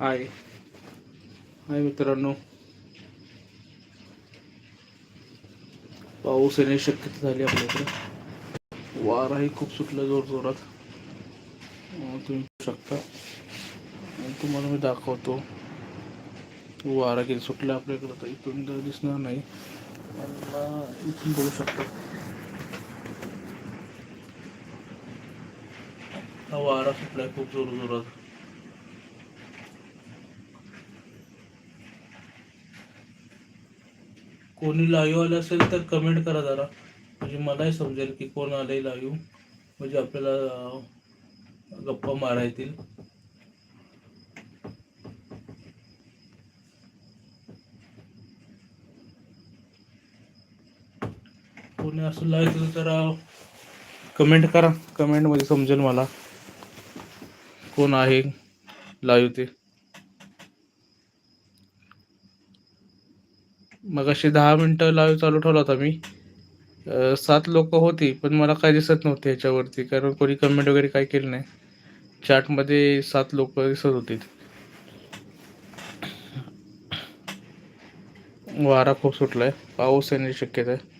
हाय. हाय मित्रांनो. पाऊस येण्याची शक्यता झाली आपल्याकडे. वाराही खूप सुटला जोर जोरात. तुम्ही शकता. आणि तुम्हाला मी दाखवतो. वारा किती सुटला आपल्याकडे तर इथून तर दिसणार नाही. मला इथून बघू शकता. वारा सुटलाय खूप जोर जोरात. कोणी लाईव्ह आलं असेल तर कमेंट करा जरा. म्हणजे मलाही समजेल की कोण आलंय लाईव्ह. म्हणजे आपल्याला गप्पा मारा येतील कोणी असं लाईव्ह तर कमेंट करा. कमेंटमध्ये समजेल मला. कोण आहे लाईव्ह ते? मग अशी दहा मिनटं लाईव्ह चालू ठेवला होता मी. सात लोक होती पण मला काय दिसत नव्हते ह्याच्यावरती कारण कोणी कमेंट वगैरे काय केलं नाही. चॅटमध्ये सात लोक दिसत होती. वारा खूप सुटलाय. पाऊस येण्याची शक्यता. आहे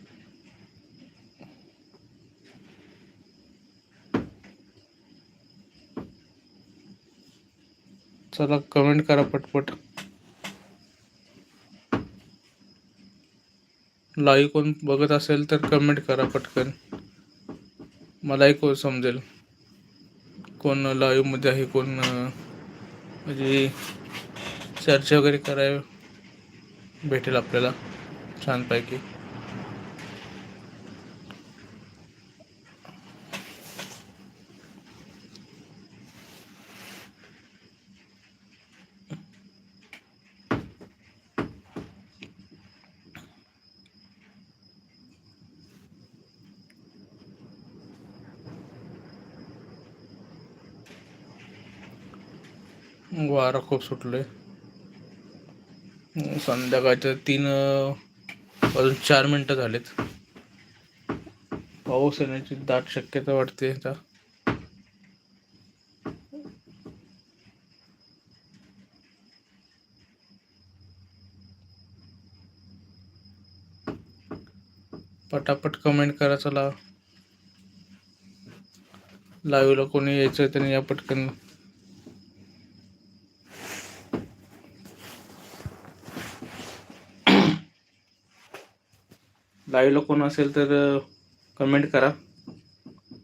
चला कमेंट करा पटपट. लाईव्ह कोण बघत असेल तर कमेंट करा पटकन. मलाही कोण समजेल. कोण लाईव्हमध्ये आहे कोण म्हणजे चर्चा वगैरे कराय भेटेल आपल्याला छानपैकी. वारा खूप सुटलोय. संध्याकाळच्या तीन अजून चार मिनिटं झालेत. पाऊस येण्याची दाट शक्यता वाटते आता. पटापट कमेंट करा चला. लाईव्हला कोणी यायचं त्याने या पटकन लाईव्हला कोण असेल तर कमेंट करा.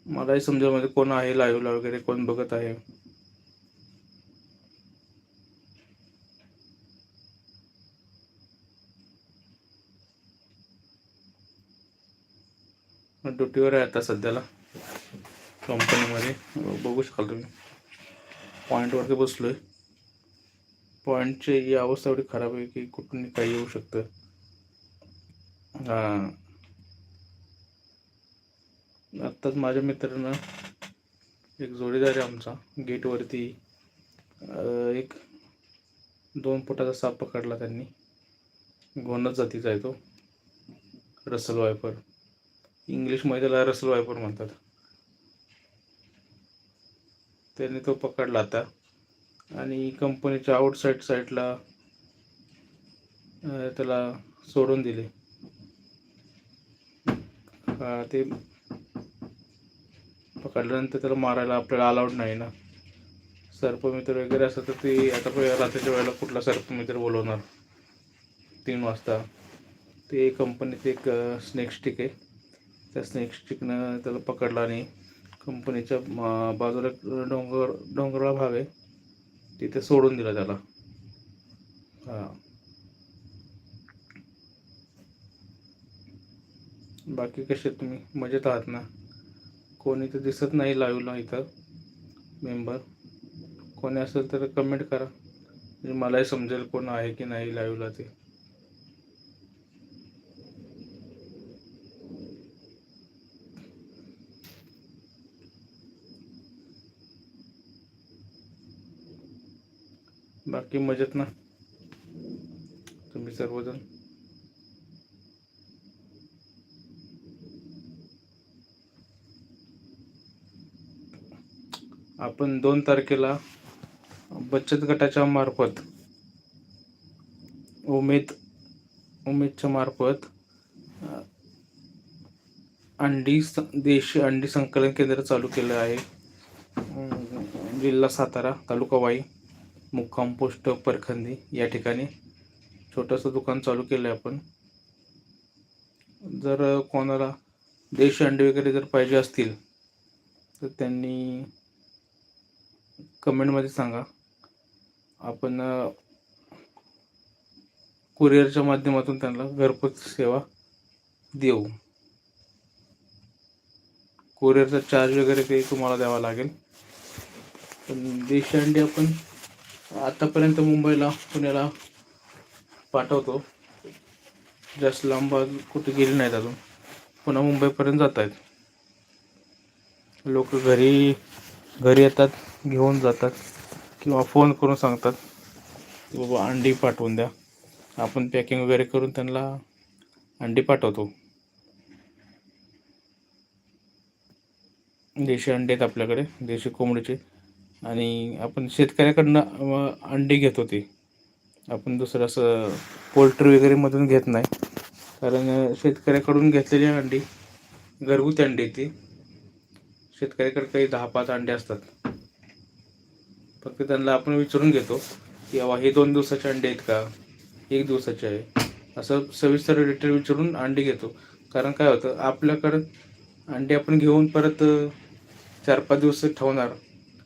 मलाही समजा म्हणजे कोण आहे लाईव्हला वगैरे कोण बघत आहे. ड्युटीवर आहे आता सध्याला. कंपनीमध्ये बघू शकाल तुम्ही. पॉईंटवरती बसलोय. पॉईंटची ही अवस्था एवढी खराब आहे की कुठून काही येऊ शकतं. हां. आत्ताच माझ्या मित्रानं एक जोडीदार आहे आमचा गेटवरती एक दोन फुटाचा साप पकडला त्यांनी. गोनच जातीचा आहे तो. रसल वायपर इंग्लिशमध्ये त्याला रसल वायपर म्हणतात. त्यांनी तो पकडला आता. आणि कंपनीच्या आउटसाईड साईडला त्याला सोडून दिले. ते पकडल्यानंतर त्याला मारायला आपल्याला अलाउड नाही ना. सर्पमित्र वगैरे असं तर ते आता रात्रीच्या वेळेला कुठला सर्पमित्र बोलवणार? तीन वाजता. ते कंपनीत एक स्नेक स्टिक आहे. त्या स्नेक स्टिकनं त्याला पकडला आणि कंपनीच्या बाजूला डोंगर डोंगराळ भाग आहे. तिथे सोडून दिला त्याला. हां. बाकी कसे तुम्ही? मजेत आहात ना? कोणी तर दिसत नाही लाईव्हला इथं. मेंबर. कोणी असेल तर कमेंट करा. म्हणजे मलाही समजेल कोण आहे की नाही लाईव्हला ते. बाकी मजेत ना? तुम्ही सर्वजण? आपण दोन तारखेला बचत गटाच्या मार्फत उमेद उमेदच्या मार्फत अंडी स- देशी अंडी संकलन केंद्र चालू केलं आहे. जिल्हा सातारा तालुका वाई मुक्काम पोस्ट परखंदी या ठिकाणी छोटंसं दुकान चालू केलं आहे आपण. जर कोणाला देशी अंडी वगैरे जर पाहिजे असतील तर त्यांनी कमेंटमध्ये सांगा. आपण कुरिअरच्या माध्यमातून त्यांना घरपोच सेवा देऊ. कुरिअरचा चार्ज वगैरे ते तुम्हाला द्यावा लागेल. पण देशांडी अंडी आपण आतापर्यंत मुंबईला पुण्याला पाठवतो. जास्त लांब कुठे गेली नाहीत अजून. पुन्हा मुंबईपर्यंत जात आहेत लोक घरी घरी येतात. घेऊन जातात किंवा फोन करून सांगतात की बाबा अंडी पाठवून द्या. आपण पॅकिंग वगैरे करून त्यांना अंडी पाठवतो. देशी अंडे आहेत आपल्याकडे देशी कोंबडीचे. आणि आपण शेतकऱ्याकडनं अंडी घेतो ते. आपण दुसरं असं पोल्ट्री वगैरेमधून घेत नाही. कारण शेतकऱ्याकडून घेतलेली अंडी घरगुती अंडी ती. शेतकऱ्याकडे काही दहा पाच अंडे असतात. फक्त त्यांना आपण विचारून घेतो की बाबा हे दोन दिवसाचे अंडे आहेत का? एक दिवसाचे आहे. असं सविस्तर डिटेल विचारून अंडी घेतो. कारण काय होतं आपल्याकडं अंडे आपण घेऊन परत चार पाच दिवस ठेवणार.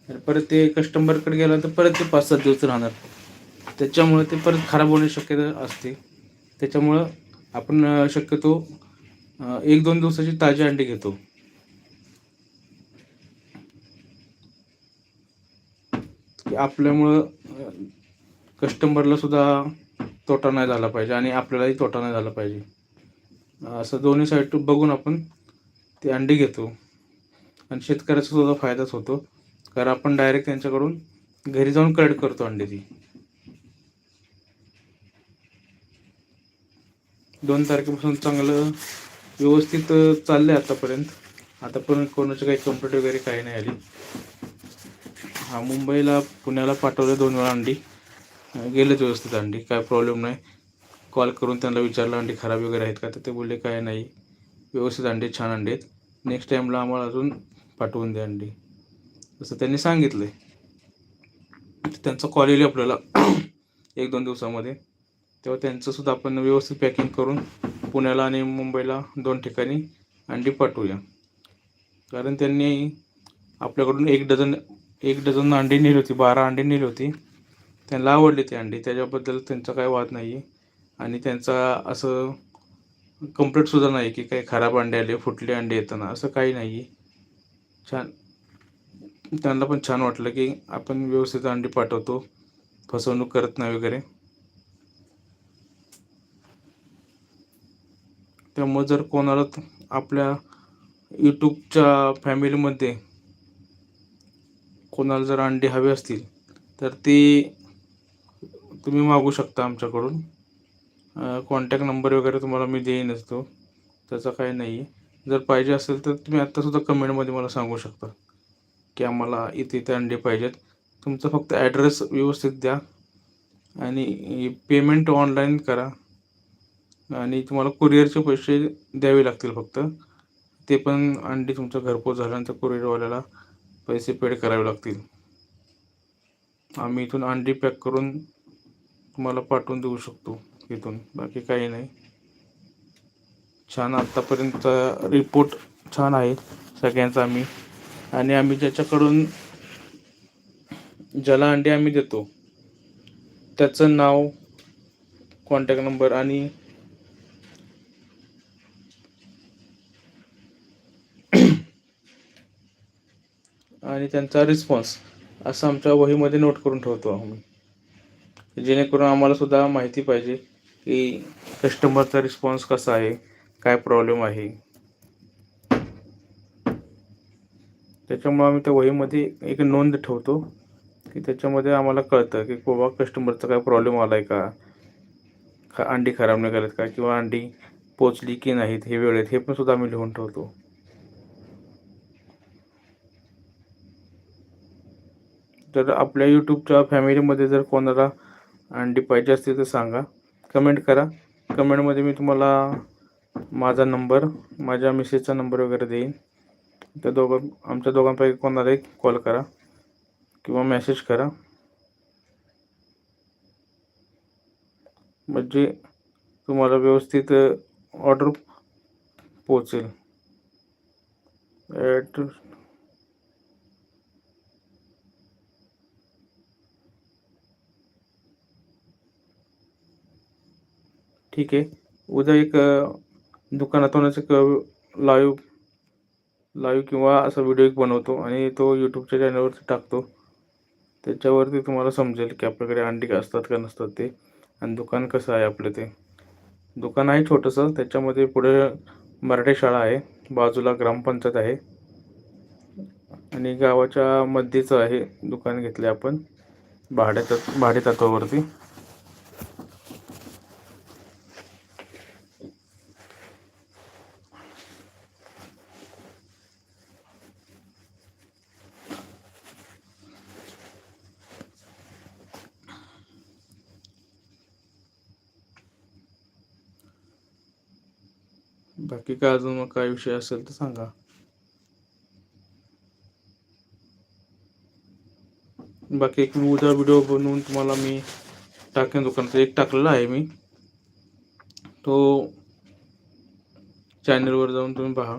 आणि परत ते कस्टमरकडे तर परत ते पाच सात दिवस राहणार. त्याच्यामुळे ते परत खराब होण्याची शक्यता असते. त्याच्यामुळं आपण शक्यतो एक दोन दिवसाची ताजी अंडी घेतो. आपल्यामुळं कस्टमरला सुद्धा तोटा नाही झाला पाहिजे आणि आपल्यालाही तोटा नाही झाला पाहिजे. असं दोन्ही साईड बघून आपण ती अंडी घेतो. आणि शेतकऱ्याचा सुद्धा फायदाच होतो. कारण आपण डायरेक्ट त्यांच्याकडून घरी जाऊन कलेक्ट करतो अंडी ती. दोन तारखेपासून चांगलं व्यवस्थित चाललं आहे आतापर्यंत. आतापर्यंत कोणाची काही कंप्लेंट वगैरे काही नाही आली. हा मुंबईला पुण्याला पाठवलं दोन वेळा अंडी. गेलेच व्यवस्थित अंडी काय प्रॉब्लेम नाही. कॉल करून त्यांना विचारलं अंडी खराब वगैरे आहेत का? तर ते बोलले काय नाही. व्यवस्थित अंडे छान अंडे आहेत. नेक्स्ट टाईमला आम्हाला अजून पाठवून द्या अंडी. असं त्यांनी सांगितलं आहे त्यांचा कॉल येईल आपल्याला एक दोन दिवसामध्ये. तेव्हा त्यांचंसुद्धा आपण व्यवस्थित पॅकिंग करून पुण्याला आणि मुंबईला दोन ठिकाणी अंडी पाठवूया. कारण त्यांनी आपल्याकडून एक डझन एक डझन अंडी नेली होती बारा अंडी नेली होती. त्यांना आवडली ती अंडी त्याच्याबद्दल त्यांचा काही वाद नाही आहे आणि त्यांचा असं कंप्लेंटसुद्धा नाही की काही खराब अंडे आले फुटले अंडे येताना असं काही नाही आहे छान. त्यांना पण छान वाटलं की आपण व्यवस्थित अंडी पाठवतो फसवणूक करत नाही वगैरे. त्यामुळे जर कोणाला आपल्या यूट्यूबच्या फॅमिलीमध्ये कोणाला जर अंडी हवे असतील तर ते तुम्ही मागू शकता आमच्याकडून. कॉन्टॅक्ट नंबर वगैरे तुम्हाला मी देईनच तो. त्याचा काही नाही आहे जर पाहिजे असेल तर तुम्ही आत्तासुद्धा कमेंटमध्ये मला सांगू शकता की आम्हाला इथे इथे अंडे पाहिजेत. तुमचा फक्त ॲड्रेस व्यवस्थित द्या आणि पेमेंट ऑनलाईन करा. आणि तुम्हाला कुरिअरचे पैसे द्यावे लागतील फक्त. ते पण अंडी तुमचं घरपोच झाल्यानंतर कुरिअरवाल्याला पैसे पेड करावे लागतील. आम्ही इथून अंडी पॅक करून तुम्हाला पाठवून देऊ शकतो इथून. बाकी काही नाही. छान आत्तापर्यंत रिपोर्ट छान आहे सगळ्यांचा आम्ही. आणि आम्ही ज्याच्याकडून ज्याला अंडी आम्ही देतो त्याचं नाव कॉन्टॅक्ट नंबर आणि आणि त्यांचा रिस्पॉन्स असं आमच्या वहीमध्ये नोट करून ठेवतो आम्ही. जेणेकरून आम्हाला सुद्धा माहिती पाहिजे की कस्टमरचा रिस्पॉन्स कसा आहे काय प्रॉब्लेम आहे. त्याच्यामुळे आम्ही त्या वहीमध्ये एक नोंद ठेवतो की त्याच्यामध्ये आम्हाला कळतं की बाबा कस्टमरचा काय प्रॉब्लेम आला आहे का? खा अंडी खराब निघाल्यात का? किंवा अंडी पोचली की नाहीत? हे वेळेत हे पण सुद्धा आम्ही लिहून ठेवतो. तर आपल्या यूट्यूबच्या फॅमिलीमध्ये जर कोणाला अंडी पाहिजे असतील तर सांगा. कमेंट करा. कमेंटमध्ये मी तुम्हाला माझा नंबर माझ्या मिसेसचा नंबर वगैरे देईन. त्या दोघं आमच्या दोघांपैकी कोणालाही कॉल करा किंवा मेसेज करा. म्हणजे तुम्हाला व्यवस्थित ऑर्डर पोचेल ॲट ठीक आहे. उद्या एक दुकानातूनच एक लाईव्ह लाईव्ह किंवा असा व्हिडिओ एक बनवतो आणि तो यूट्यूबच्या चॅनलवरती टाकतो. त्याच्यावरती तुम्हाला समजेल की आपल्याकडे अंडी असतात का नसतात ते. आणि दुकान कसं आहे आपलं ते. दुकान आहे छोटंसं त्याच्यामध्ये पुढे मराठी शाळा आहे. बाजूला ग्रामपंचायत आहे. आणि गावाच्या मध्येचं आहे दुकान घेतले आपण. भाड्या भाडे तत्वावरती बाकी काय अजून मग काय विषय असेल तर सांगा. बाकी एक उद्या व्हिडिओ बनवून तुम्हाला मी टाकेन दुकानात. एक टाकलेला आहे मी. तो चॅनलवर जाऊन तुम्ही पहा.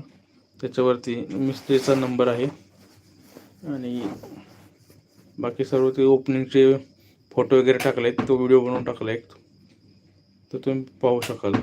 त्याच्यावरती मिस्त्रीचा नंबर आहे. आणि बाकी सर्व ते ओपनिंगचे फोटो वगैरे टाकले आहेत तो व्हिडिओ बनवून टाकला एक. तर तुम्ही पाहू शकाल.